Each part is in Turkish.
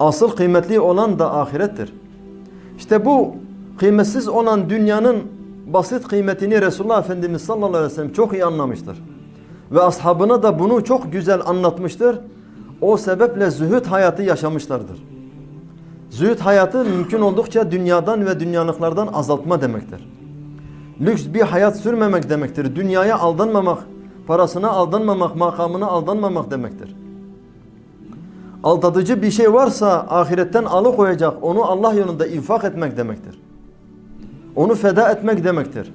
Asıl kıymetli olan da ahirettir. İşte bu kıymetsiz olan dünyanın basit kıymetini Resulullah Efendimiz sallallahu aleyhi ve sellem çok iyi anlamıştır. Ve ashabına da bunu çok güzel anlatmıştır. O sebeple zühd hayatı yaşamışlardır. Zühd hayatı mümkün oldukça dünyadan ve dünyanıklardan azaltma demektir. Lüks bir hayat sürmemek demektir. Dünyaya aldanmamak, parasına aldanmamak, makamına aldanmamak demektir. Aldatıcı bir şey varsa ahiretten alıkoyacak, onu Allah yolunda infak etmek demektir. Onu feda etmek demektir.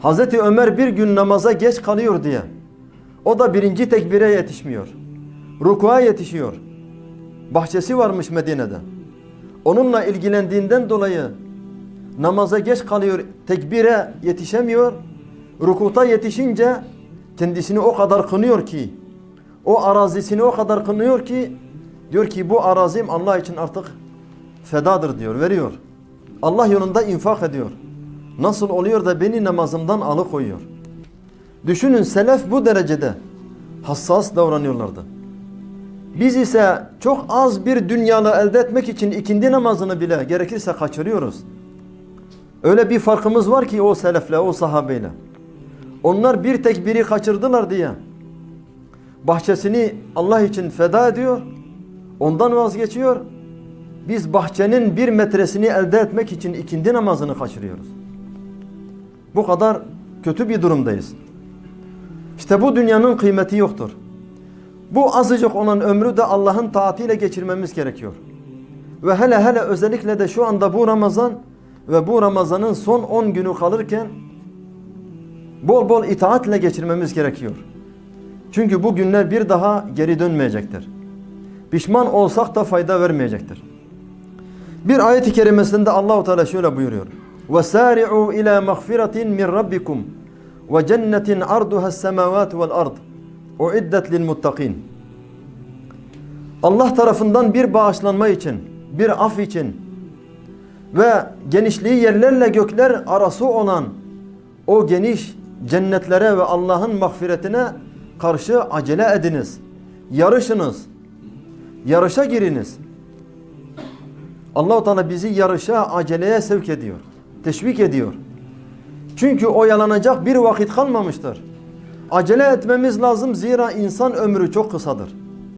Hazreti Ömer bir gün namaza geç kalıyor diye. O da birinci tekbire yetişmiyor. Rukuğa yetişiyor. Bahçesi varmış Medine'de. Onunla ilgilendiğinden dolayı namaza geç kalıyor, tekbire yetişemiyor. Rukuta yetişince kendisini o kadar kınıyor ki, o arazisini o kadar kınıyor ki, diyor ki bu arazim Allah için artık fedadır diyor, veriyor. Allah yolunda infak ediyor. Nasıl oluyor da beni namazımdan alıkoyuyor? Düşünün selef bu derecede hassas davranıyorlardı. Biz ise çok az bir dünyalı elde etmek için ikindi namazını bile gerekirse kaçırıyoruz. Öyle bir farkımız var ki o selefle, o sahabeyle. Onlar bir tek biri kaçırdılar diye bahçesini Allah için feda ediyor, ondan vazgeçiyor. Biz bahçenin bir metresini elde etmek için ikindi namazını kaçırıyoruz. Bu kadar kötü bir durumdayız. İşte bu dünyanın kıymeti yoktur. Bu azıcık olan ömrü de Allah'ın taatiyle geçirmemiz gerekiyor. Ve hele hele özellikle de şu anda bu Ramazan ve bu Ramazan'ın son 10 günü kalırken bol bol itaatle geçirmemiz gerekiyor. Çünkü bu günler bir daha geri dönmeyecektir. Pişman olsak da fayda vermeyecektir. Bir ayet-i kerimesinde Allahu Teala şöyle buyuruyor. وَسَارِعُوا إِلَى مَغْفِرَةٍ مِنْ رَبِّكُمْ وَجَنَّةٍ عَرْضُهَا السَّمَاوَاتُ وَالْأَرْضِ اُعِدَّتْ لِلْمُتَّقِينَ Allah tarafından bir bağışlanma için, bir af için ve genişliği yerlerle gökler arası olan o geniş cennetlere ve Allah'ın mağfiretine karşı acele ediniz. Yarışınız. Yarışa giriniz. Allahu Teala bizi yarışa, aceleye sevk ediyor. Teşvik ediyor. Çünkü oyalanacak bir vakit kalmamıştır. Acele etmemiz lazım zira insan ömrü çok kısadır.